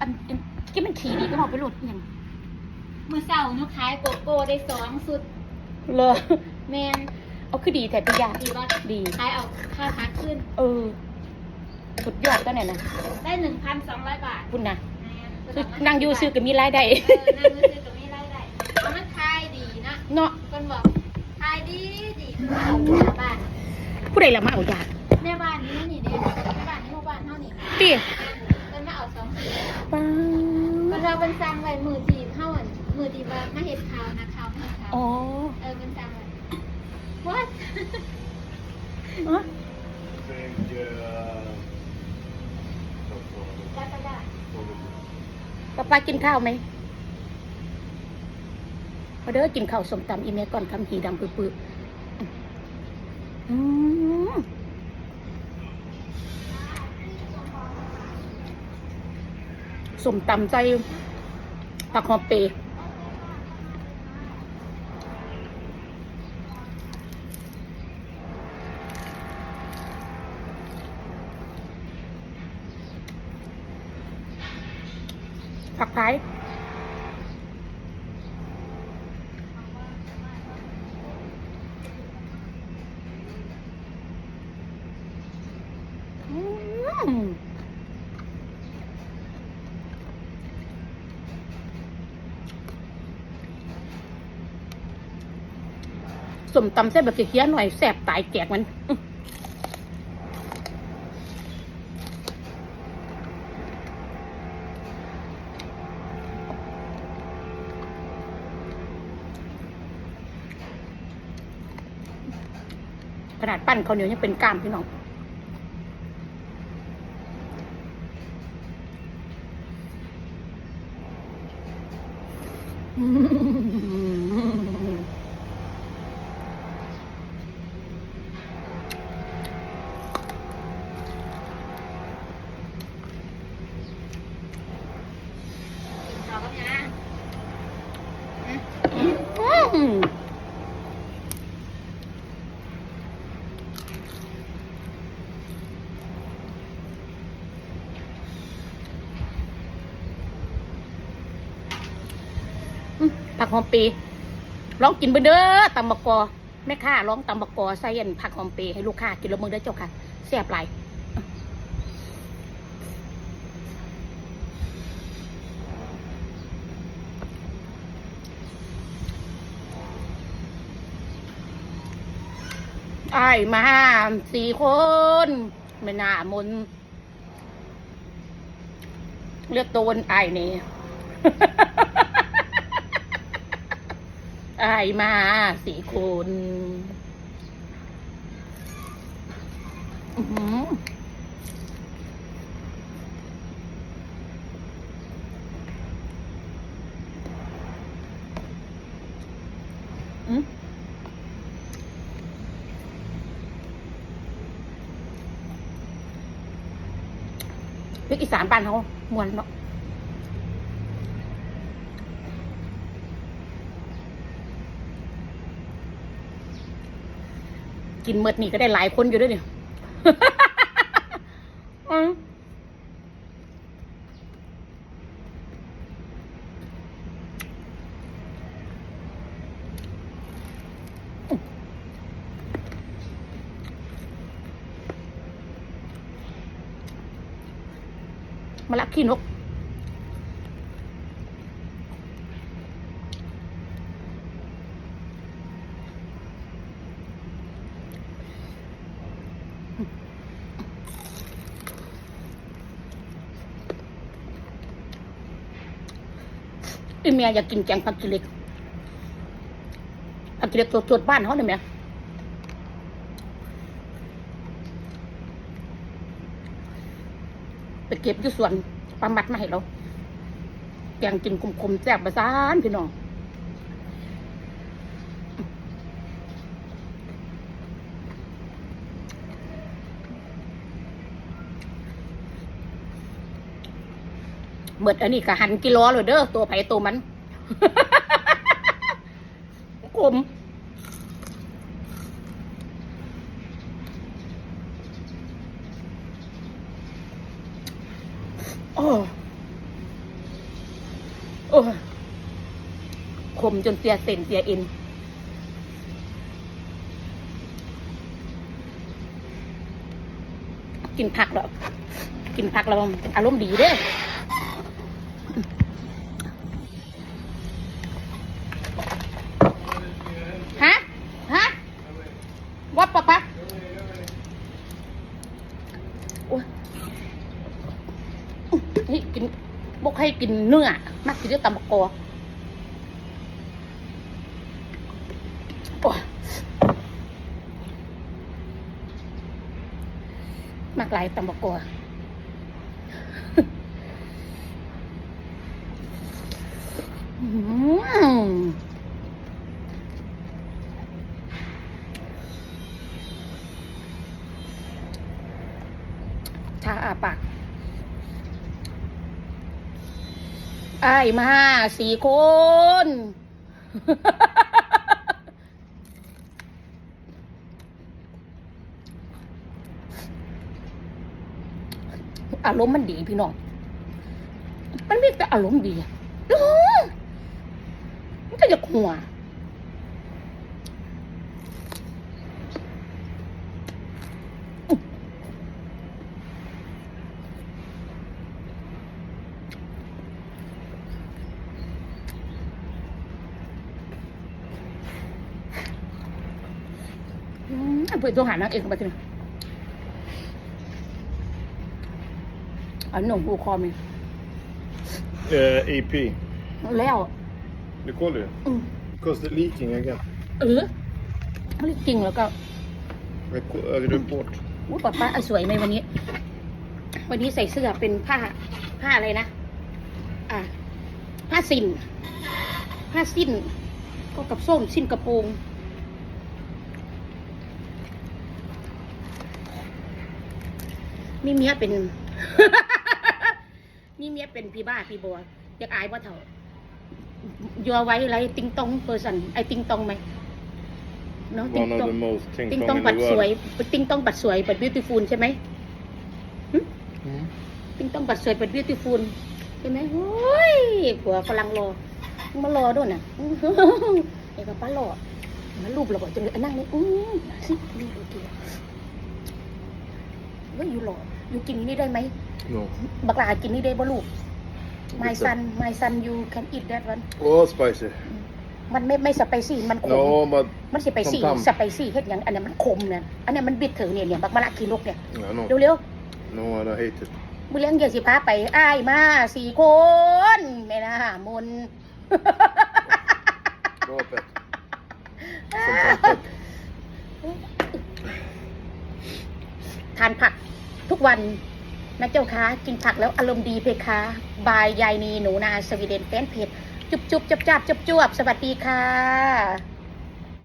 อันอันที่มันขี่ดีก็บอกไปโหลดอหย่างเมื่อเช้าหนูขายโกโก้ได้สองสุดเลยแมนเอาคือดีแต่ปียาดีว่าดี ขายเอาค่าพักขึ้น เออ สุดยอดก็เนี่ยนะได้หนึ่งพันสองร้อยบาทคุณนะแม่นคือนั่งอยู่ซื้อก็มีรายได้เออนั่งอยู่ซื้อก็มีรายได้เอามันขายดีนะเนาะคนบอกขายดีดีเอาหน้าบ้านผู้ใดละมาเอายาแม่บ้านนี้นี่เด้แม่บ้านนี้หมู่บ้านเท่านี้ ตี ป้าเพิ่นเราเป็นสั่งไว้มือทีเท่าอันมือทีว่ามาเห็ดข่าวนะข่าวมาเห็ดข่าวอ๋อเออเป็นสั่งไว้ what อ๋อ think uh, ได้ก็ได้ป้าป้ากินข้าวไหมเอาเด้อกินข้าวสมตำอีเมลก่อนคำหีดำปื้อๆอืม สมตำใจผักหอมเปย์ผักไผ่อืม สมตำเส้นแบบเคี้ยวหน่อยแสบตายแจกมันขนาดปั้นเขาวเหนียวยังเป็นกล้ามพี่น้องข่าวก็ยัง อืมอืมผัก หอมปีลองกินเบอเด้อตำมะกอแม่ค้าลองตำมะกอใส่อันผักหอมปีให้ลูกค้ากินแล้วมึงเด้เจ้าค่ะแซ่บหลายไอ้มาสี่คนไม่น่ามนเลือกตัวไอ้นี่ อายมาสี่คนอืมพริกอีสานบ้านเขามวนเนาะ กินเมดนี่ก็ได้หลายคนอยู่ด้วยเนี่ยมาละขี้นก อีเมียอยากกินแกงผักกิเล็กผักกิเล็กตัวๆบ้านเขาเนี่ยแม่ไปเก็บที่สวนปลาหมัดมาให้เราแกงกินคมๆแซ่บประสานพี่น้อง เบิดอันนี้ก็หันกิโลเลยเด้อตัวไผ่ตัวมันกลมโอ้โอ้ขมจนเสียเส้นเสียเอ็นกินผักแล้วกินผักแล้วอารมณ์ดีเด้อฮะ ฮะวัดปะปะโอ้ย นี่กินบอกให้กินเนื้อมากกินเนื้อตำบกกอโอ้มากหลายตำบกกออืมชาอาปาก ไอ้ายมาสี่คน อารมณ์มันดีพี่น้อง มันมีแต่อารมณ์ดีอะอื้อมันก็จะหัว อืมเปิดตัวหานางเอกมาทีนึงอันหนุ่มผูคอมี Uh, EP. แล้ว Du kollar ju. อืม Kostar leaking again. เออไม่ได้จริงแล้วก็ Högre upp bort. อู้ป้าป้าเอาสวยไหมวันนี้ วันนี้ใส่เสื้อเป็นผ้า ผ้าอะไรนะ อ่า ผ้าสินผ้าสิ้น ก็กับส้มสิ้นกระโปรง มีเมียเป็น มีเมียเป็นพี่บ้าพี่บัวอยากอายว่าเถ่ายัวไว้ไรติงตองเปอร์สันไอติงตองไหมเนาะติง One ต of อง the most ติง ting ตอง tong ปั in ด the สวย world. ติงตองปัดสวยปัดบิวตี้ฟูลใช่ไหม Mm. ติงตองปัดสวยปัดบิวตี้ฟูลใช่ไหมโอ้ยผัวฝรั่งรอมึงมารอด้วยน่ะอื้อหือไอ้กับป้ารอมันรูปเราบอกจังเลยอะนั่งนี่อือสินี่โอเคเฮ้ยอยู่หล่ออยู่กินนี่ได้ไหม No. บักลากินนี่ได้บ่ลูก my son my son you can eat that one Oh, spicy. มันไม่ไม่สไปซี่มันขม No, but มันสไปซี่ต้มๆสไปซี่เฮ็ดหยังอันนี้มันขมเนี่ยอันนี้มันบิดเถอะเนี่ยเนี่ยบักมะละกีนกเนี่ย I know. เร็ว No, I hate it. ๆมื้อเลี้ยงเดี๋ยวสิพาไปอ้ายมาสี่คนแม่นะมน Bra Pet. Som Pet. ทานผักทุก วันนะเจ้าคะกินผักแล้วอารมณ์ดีเพคะ บายยายนีหนูนาสวีเดนแฟนเพจจุบจุบจับจับจุบจวบสวัสดีค่ะ